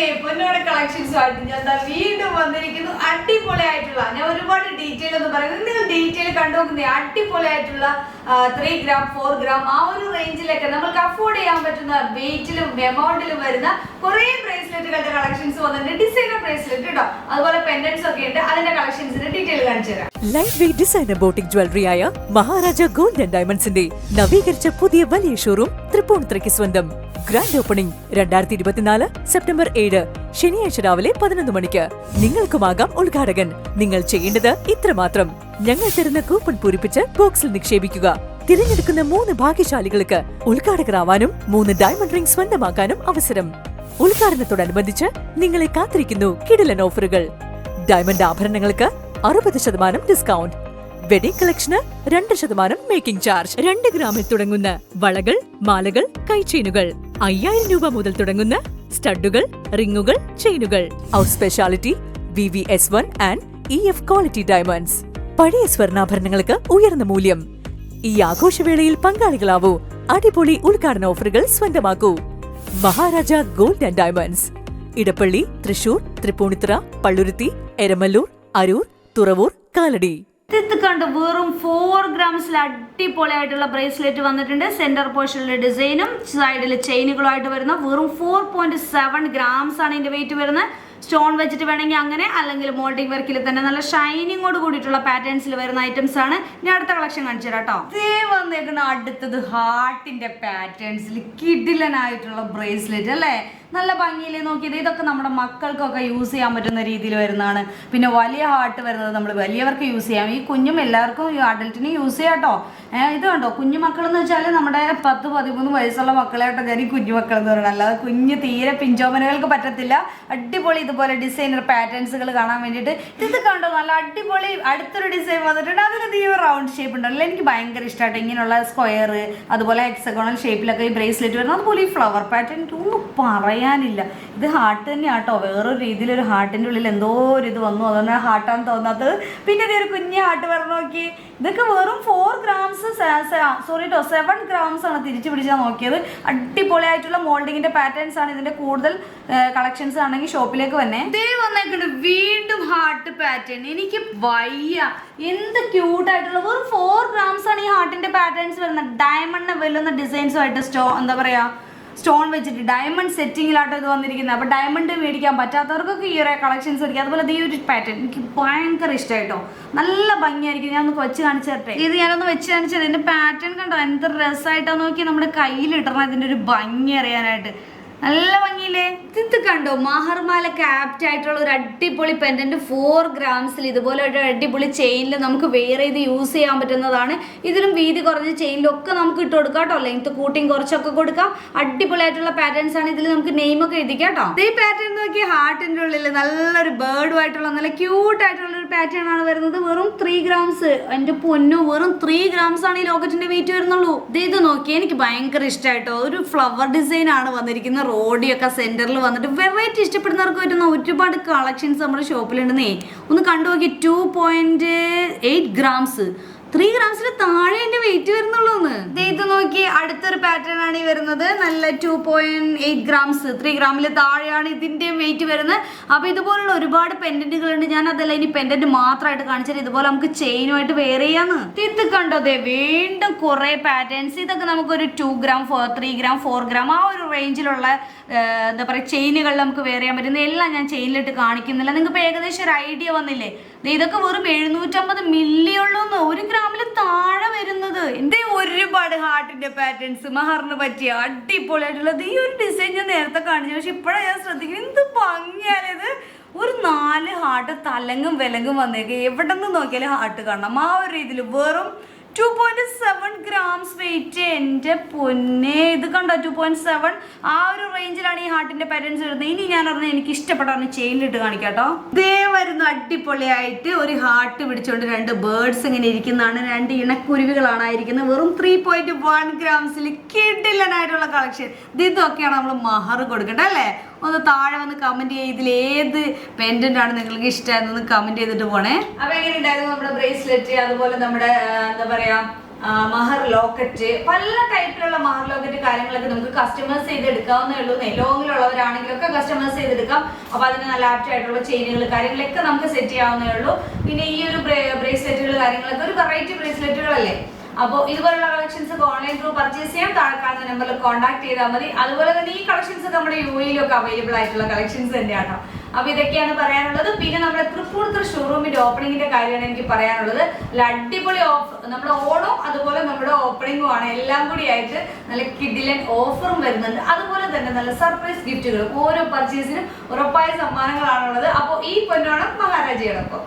അങ്ങനെ പൊന്നോടെ കളക്ഷൻസുമായിട്ട് ഞാൻ എന്താ വീണ്ടും വന്നിരിക്കുന്നു. അടിപൊളിയായിട്ടുള്ള ഞാൻ ഒരുപാട് ഡീറ്റെയിൽ ഒന്നും പറയുന്നത് നിങ്ങൾ ഡീറ്റെയിൽ കണ്ടുനോക്കുന്നേ അടിപൊളിയായിട്ടുള്ള ത്രീ ഗ്രാം ഫോർ ഗ്രാം ആ ഒരു റേഞ്ചിലൊക്കെ നമുക്ക് അഫോർഡ് ചെയ്യാൻ പറ്റുന്ന വെയിറ്റിലും എമൗണ്ടിലും വരുന്ന കുറേ ബ്രേസ്ലെറ്റുകളുടെ കളക്ഷൻസ് വന്നിട്ടുണ്ട്. ഡിസൈനർ ബ്രേസ്ലെറ്റ് കേട്ടോ അതുപോലെ പെൻഡൻസ് ഒക്കെ ഉണ്ട്. അതിന്റെ കളക്ഷൻസിന്റെ ഡീറ്റെയിൽ കാണിച്ചു തരാം. ലൈറ്റ് വെയ്റ്റ് ഡിസൈനർ ബോട്ടിക് ജ്വല്ലറിയായ മഹാരാജ ഗോൾഡ് ആൻഡ് ഡയമണ്ട്സിന്റെ നവീകരിച്ച പുതിയ വലിയ ഷോറൂം തൃപ്പൂണിത്തുറയ്ക്ക് സ്വന്തം. ഗ്രാൻഡ് ഓപ്പണിംഗ് രണ്ടായിരത്തി ഇരുപത്തിനാല് സെപ്റ്റംബർ ഏഴ് ശനിയാഴ്ച രാവിലെ പതിനൊന്ന് മണിക്ക്. നിങ്ങൾക്കുമാകാം ഉദ്ഘാടകൻ. നിങ്ങൾ ചെയ്യേണ്ടത് ഇത്രമാത്രം. ഞങ്ങൾ തരുന്ന കൂപ്പൺ പൂരിപ്പിച്ച് ബോക്സിൽ നിക്ഷേപിക്കുക. തിരഞ്ഞെടുക്കുന്ന മൂന്ന് ഭാഗ്യശാലികൾക്ക് ഉദ്ഘാടകരാവാനും മൂന്ന് ഡയമണ്ട് റിംഗ് സ്വന്തമാക്കാനും അവസരം. ഉദ്ഘാടനത്തോടനുബന്ധിച്ച് നിങ്ങളെ കാത്തിരിക്കുന്നു കിടിലൻ ഓഫറുകൾ. ഡയമണ്ട് ആഭരണങ്ങൾക്ക് അറുപത് ശതമാനം ഡിസ്കൗണ്ട് വെഡിംഗ് കളക്ഷന് രണ്ട് ശതമാനം മേക്കിംഗ് ചാർജ് രണ്ട് ഗ്രാമിൽ തുടങ്ങുന്ന വളകൾ മാലകൾ കൈചെയിനുകൾ അയ്യായിരം രൂപ മുതൽ തുടങ്ങുന്ന സ്റ്റഡുകൾ റിങ്ങുകൾ ചെയിനുകൾ. Our speciality V V S one and E F quality diamonds പഴയ സ്വർണാഭരണങ്ങൾക്ക് ഉയർന്ന മൂല്യം. ഈ ആഘോഷവേളയിൽ പങ്കാളികളാവൂ. അടിപൊളി ഉദ്ഘാടന ഓഫറുകൾ സ്വന്തമാക്കൂ. Maharaja gold and diamonds. Edappally Thrissur Tripunithura Palluruthy Eramalloor Aroor Thuravoor Kalady. ഇത് കണ്ട് വെറും ഫോർ ഗ്രാംസിൽ അടിപൊളിയായിട്ടുള്ള ബ്രേസ്ലെറ്റ് വന്നിട്ടുണ്ട്. സെന്റർ പോർഷനിലെ ഡിസൈനും സൈഡിൽ ചെയിനുകളുമായിട്ട് വരുന്ന വെറും ഫോർ പോയിന്റ് സെവൻ ഗ്രാംസ് ആണ് ഇതിന്റെ വെയിറ്റ് വരുന്നത്. സ്റ്റോൺ വെച്ചിട്ട് വേണമെങ്കിൽ അങ്ങനെ അല്ലെങ്കിൽ മോൾഡിംഗ് വർക്കിൽ തന്നെ നല്ല ഷൈനിങ്ങോട് കൂടിയിട്ടുള്ള പാറ്റേൺസിൽ വരുന്ന ഐറ്റംസ് ആണ്. ഞാൻ അടുത്ത കളക്ഷൻ കാണിച്ചു കേട്ടോ ഇതേ വന്നേക്കുന്ന അടുത്തത് ഹാർട്ടിന്റെ പാറ്റേൺസിൽ കിഡിലനായിട്ടുള്ള ബ്രേസ്ലെറ്റ് അല്ലേ? നല്ല ഭംഗിയിൽ നോക്കിയത്? ഇതൊക്കെ നമ്മുടെ മക്കൾക്കൊക്കെ യൂസ് ചെയ്യാൻ പറ്റുന്ന രീതിയിൽ വരുന്നതാണ്. പിന്നെ വലിയ ഹാർട്ട് വരുന്നത് നമ്മൾ വലിയവർക്ക് യൂസ് ചെയ്യാം. ഈ കുഞ്ഞും എല്ലാവർക്കും ഈ അഡൽട്ടിന് യൂസ് ചെയ്യാം കേട്ടോ ഇത് കണ്ടോ? കുഞ്ഞു മക്കൾ എന്ന് വെച്ചാൽ നമ്മുടെ പത്ത് പതിമൂന്ന് വയസ്സുള്ള മക്കളായിട്ടോ ഞാൻ ഈ കുഞ്ഞു മക്കൾ എന്ന് പറയുന്നത്. അല്ലാതെ കുഞ്ഞ് തീരെ പിഞ്ചോമനകൾക്ക് പറ്റത്തില്ല. അടിപൊളി ഇതുപോലെ ഡിസൈനർ പാറ്റേൺസുകൾ കാണാൻ വേണ്ടിയിട്ട് ഇത് കണ്ടോ? നല്ല അടിപൊളി അടുത്തൊരു ഡിസൈൻ വന്നിട്ടുണ്ട്. അതിന് ഈ റൗണ്ട് ഷേപ്പ് ഉണ്ടല്ലോ. എനിക്ക് ഭയങ്കര ഇഷ്ടമായിട്ട് ഇങ്ങനെയുള്ള സ്ക്വയർ അതുപോലെ എക്സഗോണൽ ഷേപ്പിലൊക്കെ ഈ ബ്രേസ്ലെറ്റ് വരുന്നത്. അതുപോലെ ഈ ഫ്ലവർ പാറ്റേൺ ഒന്നും പറയാനില്ല. ഇത് ഹാർട്ട് തന്നെ ആട്ടോ വേറൊരു രീതിയിലൊരു ഹാർട്ടിന്റെ ഉള്ളിൽ എന്തോ ഒരു ഇത് വന്നു. അതുകൊണ്ട് ഹാർട്ടാന്ന് തോന്നാത്തത്. പിന്നെ ഇതൊരു ഒരു കുഞ്ഞ് ഹാർട്ട് പറഞ്ഞു നോക്കി. ഇതൊക്കെ വെറും ഫോർ ഗ്രാംസ് സോറി കേട്ടോ സെവൻ ഗ്രാംസ് ആണ് തിരിച്ചു പിടിച്ചാൽ നോക്കിയത്. അടിപൊളിയായിട്ടുള്ള മോൾഡിങ്ങിന്റെ പാറ്റേൺസ് ആണ് ഇതിന്റെ കൂടുതൽ കളക്ഷൻസ് ആണെങ്കിൽ ഷോപ്പിലേക്ക് വന്നെ. ഇതേ വന്നേക്കുണ്ട് വീണ്ടും ഹാർട്ട് പാറ്റേൺ എനിക്ക് വയ്യ. എന്ത് ക്യൂട്ടായിട്ടുള്ള വെറും ഫോർ ഗ്രാംസ് ആണ് ഈ ഹാർട്ടിന്റെ പാറ്റേൺസ് വരുന്നത്. ഡയമണ്ടിനെ വെല്ലുന്ന ഡിസൈൻസുമായിട്ട് സ്റ്റോ എന്താ പറയാ സ്റ്റോൺ വെച്ചിട്ട് ഡയമണ്ട് സെറ്റിങ്ങിലാട്ടോ ഇത് വന്നിരിക്കുന്നത്. അപ്പോൾ ഡയമണ്ട് മേടിക്കാൻ പറ്റാത്തവർക്കൊക്കെ ഈ ഒരു കളക്ഷൻസ് എടുക്കുക അതുപോലെ ഈ ഒരു പാറ്റേൺ എനിക്ക് ഭയങ്കര ഇഷ്ടമായിട്ടോ നല്ല ഭംഗിയായിരിക്കും. ഞാൻ ഒന്ന് വെച്ച് കാണിച്ചു തരട്ടെ? ഇത് ഞാനൊന്ന് വെച്ച് കാണിച്ചത് ഇതിന്റെ പാറ്റേൺ കണ്ടോ? എന്ത് രസമായിട്ടാ നോക്കി നമ്മുടെ കയ്യിൽ ഇടണം ഇതിന്റെ ഒരു ഭംഗി അറിയാനായിട്ട്. നല്ല ഭംഗിയില്ലേ? ഇത് കണ്ടോ? മഹർമാലൊക്കെ ആപ്റ്റ് ആയിട്ടുള്ള ഒരു അടിപൊളി പെൻഡന്റ് ഫോർ ഗ്രാംസിൽ ഇതുപോലെ ഒരു അടിപൊളി ചെയിനിൽ നമുക്ക് വേറെ ഇത് യൂസ് ചെയ്യാൻ പറ്റുന്നതാണ്. ഇതിലും വീതി കുറഞ്ഞ ചെയിനിലൊക്കെ നമുക്ക് ഇട്ട് കൊടുക്കാം കേട്ടോ. ലെങ്ത് കൂട്ടിയും കുറച്ചൊക്കെ കൊടുക്കാം. അടിപൊളിയായിട്ടുള്ള പാറ്റേൺസ് ആണ് ഇതിൽ നമുക്ക് നെയിമൊക്കെ എഴുതിക്കാം കേട്ടോ. ഈ പാറ്റേൺ നോക്കി ഹാർട്ടിന്റെ ഉള്ളിൽ നല്ലൊരു ബേർഡുമായിട്ടുള്ള നല്ല ക്യൂട്ട് ആയിട്ടുള്ള ഒരു പാറ്റേൺ ആണ് വരുന്നത്. വെറും ത്രീ ഗ്രാംസ് എന്റെ പൊന്നു വെറും ത്രീ ഗ്രാംസ് ആണ് ഈ ലോക്കറ്റിന്റെ വെയിറ്റ് വരുന്നുള്ളൂ. ഇത് നോക്കി എനിക്ക് ഭയങ്കര ഇഷ്ടമായിട്ടോ ഒരു ഫ്ലവർ ഡിസൈൻ ആണ് വന്നിരിക്കുന്നത്. റോഡിയൊക്കെ സെന്ററിൽ വന്നിട്ട് വെറൈറ്റി ഇഷ്ടപ്പെടുന്നവർക്ക് പറ്റുന്ന ഒരുപാട് കളക്ഷൻസ് നമ്മുടെ ഷോപ്പിലുണ്ടെന്നേ. ഒന്ന് കണ്ടു നോക്കി two point eight grams three ഗ്രാംസിൽ താഴെ എന്റെ വെയിറ്റ് വരുന്നുള്ളൂ നോക്കി അടുത്തൊരു പാറ്റേൺ ആണ് ഈ വരുന്നത്. നല്ല two point eight grams three ഗ്രാമിൽ താഴെയാണ് ഇതിന്റെ വെയിറ്റ് വരുന്നത്. അപ്പോൾ ഇതുപോലുള്ള ഒരുപാട് പെൻഡന്റുകൾ ഉണ്ട്. ഞാൻ അതല്ല ഇനി പെൻഡന്റ് മാത്രമായിട്ട് കാണിച്ചാൽ ഇതുപോലെ നമുക്ക് ചെയിനുമായിട്ട് വേറെ ചെയ്യാന്ന്. ഇത് കണ്ടോ? അതെ വീണ്ടും കുറേ പാറ്റേൺസ് ഇതൊക്കെ നമുക്കൊരു two gram four three gram four gram ആ ഒരു റേഞ്ചിലുള്ള എന്താ പറയുക ചെയിനുകൾ നമുക്ക് വേറെ ചെയ്യാൻ പറ്റുന്ന എല്ലാം ഞാൻ ചെയിനിലിട്ട് കാണിക്കുന്നില്ല. നിങ്ങൾക്ക് ഏകദേശം ഒരു ഐഡിയ വന്നില്ലേ? ഇതൊക്കെ വെറും എഴുന്നൂറ്റമ്പത് മില്ലി ഉള്ളൂന്ന് ഒരു ഗ്രാമിൽ താഴെ വരുന്നത്. എന്തേ ഒരുപാട് ഹാർട്ടിന്റെ പാറ്റേൺസ് മഹറിന് പറ്റിയ അടിപൊളിയായിട്ടുള്ളത് ഈ ഒരു ഡിസൈൻ ഞാൻ നേരത്തെ കാണിച്ചു. പക്ഷെ ഇപ്പോഴാണ് ഞാൻ ശ്രദ്ധിക്കുന്നത് എന്ത് ഭംഗിയാണിത് ഒരു നാല് ഹാർട്ട് തലങ്ങും വിലങ്ങും വന്നേക്ക്. എവിടെ നിന്ന് നോക്കിയാലും ഹാർട്ട് കാണണം. ആ ഒരു രീതിയിൽ വെറും two point seven grams weight എന്റെ പൊന്നെ. ഇത് കണ്ടോ? ടു പോയിന്റ് സെവൻ ആ ഒരു റേഞ്ചിലാണ് ഈ ഹാർട്ടിന്റെ പാറ്റേൺസ് വരുന്നത്. ഇനി ഞാൻ പറഞ്ഞ എനിക്ക് ഇഷ്ടപ്പെട്ടാണ് ചെയിനിലിട്ട് കാണിക്കാട്ടോ. ദേ വരുന്നു അടിപൊളിയായിട്ട് ഒരു ഹാർട്ട് പിടിച്ചുകൊണ്ട് രണ്ട് ബേർഡ്സ് ഇങ്ങനെ ഇരിക്കുന്നതാണ്. രണ്ട് ഇണക്കുരുവികളാണ് ഇരിക്കുന്നത് വെറും ത്രീ പോയിന്റ് വൺ ഗ്രാംസിൽ കിഡിലനായിട്ടുള്ള കളക്ഷൻ ഇതൊക്കെയാണ് നമ്മൾ മഹർ കൊടുക്കേണ്ടത് അല്ലേ? ഒന്ന് താഴെ വന്ന് കമന്റ് ചെയ്യുക ഇതിൽ ഏത് പെൻഡന്റ് ആണ് നിങ്ങൾക്ക് ഇഷ്ടമായിരുന്നെന്ന് കമന്റ് ചെയ്തിട്ട് പോണേ. അപ്പൊ എങ്ങനെ ഉണ്ടായിരുന്നു നമ്മുടെ ബ്രേസ്ലെറ്റ് അതുപോലെ നമ്മുടെ എന്താ പറയാ മഹർ ലോക്കറ്റ്. പല ടൈപ്പിലുള്ള മഹർ ലോക്കറ്റ് കാര്യങ്ങളൊക്കെ നമുക്ക് കസ്റ്റമൈസ് ചെയ്ത് എടുക്കാവുന്നേ ഉള്ളൂ നെലോങ്ങിലുള്ളവരാണെങ്കിലൊക്കെ കസ്റ്റമൈസ് ചെയ്തെടുക്കാം. അപ്പൊ അതിന് നല്ല ആപ്റ്റ് ആയിട്ടുള്ള ചെയിനുകൾ കാര്യങ്ങളൊക്കെ നമുക്ക് സെറ്റ് ചെയ്യാവുന്നേ ഉള്ളൂ. പിന്നെ ഈ ഒരു ബ്രേസ്ലെറ്റുകൾ കാര്യങ്ങളൊക്കെ ഒരു വെറൈറ്റി ബ്രേസ്ലെറ്റുകളല്ലേ അപ്പോൾ ഇതുപോലുള്ള കളക്ഷൻസ് ഒക്കെ ഓൺലൈൻ ത്രൂ പർച്ചേസ് ചെയ്യാം. താഴെ കാണുന്ന നമ്പറിൽ കോൺടാക്ട് ചെയ്താൽ മതി. അതുപോലെ തന്നെ ഈ കളക്ഷൻസ് നമ്മുടെ യു എയിലൊക്കെ അവൈലബിൾ ആയിട്ടുള്ള കളക്ഷൻസ് തന്നെയാണ്. അപ്പൊ ഇതൊക്കെയാണ് പറയാനുള്ളത്. പിന്നെ നമ്മുടെ തൃപ്പൂണിത്തുറ ഷോറൂമിന്റെ ഓപ്പണിംഗിന്റെ കാര്യമാണ് എനിക്ക് പറയാനുള്ളത്. നല്ല അടിപൊളി ഓഫർ നമ്മുടെ ഓണവും അതുപോലെ നമ്മുടെ ഓപ്പണിംഗും ആണ്. എല്ലാം കൂടി ആയിട്ട് നല്ല കിഡിലൻ ഓഫറും വരുന്നുണ്ട്. അതുപോലെ തന്നെ നല്ല സർപ്രൈസ് ഗിഫ്റ്റുകളും ഓരോ പർച്ചേസിനും ഉറപ്പായ സമ്മാനങ്ങളാണുള്ളത്. അപ്പോൾ ഈ പൊന്നോണം മഹാരാജയോടൊപ്പം.